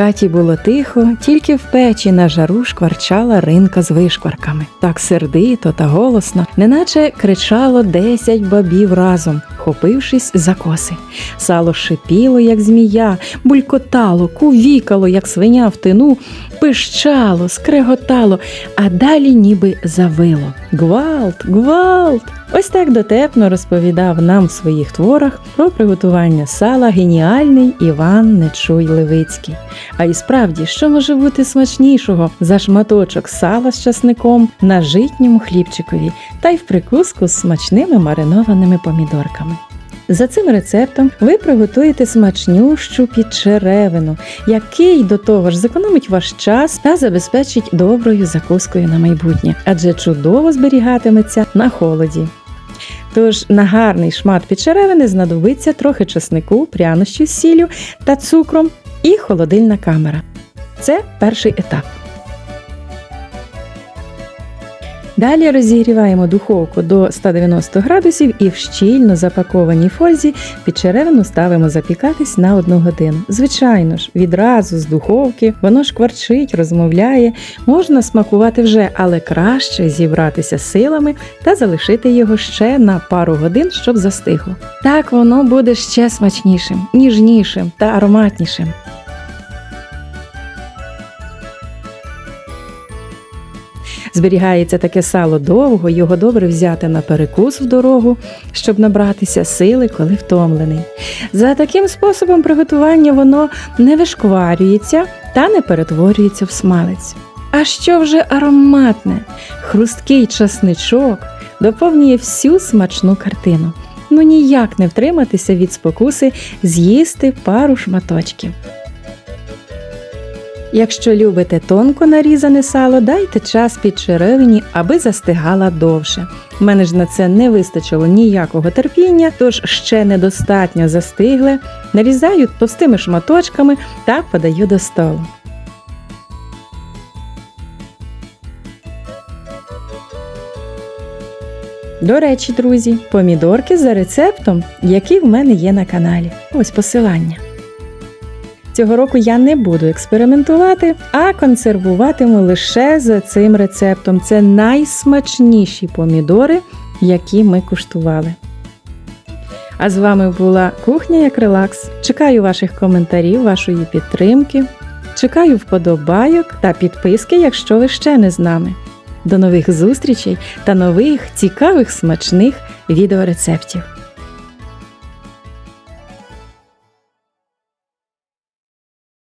хаті було тихо, тільки в печі на жару шкварчала ринка з вишкварками. Так сердито та голосно, неначе кричало десять бабів разом, хопившись за коси. Сало шипіло, як змія, булькотало, кувікало, як свиня в тину, пищало, скреготало, а далі ніби завило. Гвалт, гвалт! Ось так дотепно розповідав нам в своїх творах про приготування сала геніальний Іван Нечуй Левицький. А і справді, що може бути смачнішого за шматочок сала з часником на житньому хлібчикові та й в прикуску з смачними маринованими помідорками. За цим рецептом ви приготуєте смачнющу підчеревину, який до того ж зекономить ваш час та забезпечить доброю закускою на майбутнє, адже чудово зберігатиметься на холоді. Тож на гарний шмат підчеревини знадобиться трохи чеснику, прянощів з сіллю та цукром і холодильна камера. Це перший етап. Далі розігріваємо духовку до 190 градусів і в щільно запакованій фользі підчеревину ставимо запікатись на 1 годину. Звичайно ж, відразу з духовки воно шкварчить, розмовляє, можна смакувати вже, але краще зібратися силами та залишити його ще на пару годин, щоб застигло. Так воно буде ще смачнішим, ніжнішим та ароматнішим. Зберігається таке сало довго, його добре взяти на перекус в дорогу, щоб набратися сили, коли втомлений. За таким способом приготування воно не вишкварюється та не перетворюється в смалець. А що вже ароматне, хрусткий часничок доповнює всю смачну картину. Ну ніяк не втриматися від спокуси з'їсти пару шматочків. Якщо любите тонко нарізане сало, дайте час під черевині, аби застигала довше. У мене ж на це не вистачило ніякого терпіння, тож ще недостатньо застигле, нарізаю товстими шматочками та подаю до столу. До речі, друзі, помідорки за рецептом, який в мене є на каналі. Ось посилання. Цього року я не буду експериментувати, а консервуватиму лише за цим рецептом. Це найсмачніші помідори, які ми куштували. А з вами була кухня як релакс. Чекаю ваших коментарів, вашої підтримки. Чекаю вподобайок та підписки, якщо ви ще не з нами. До нових зустрічей та нових цікавих смачних відеорецептів.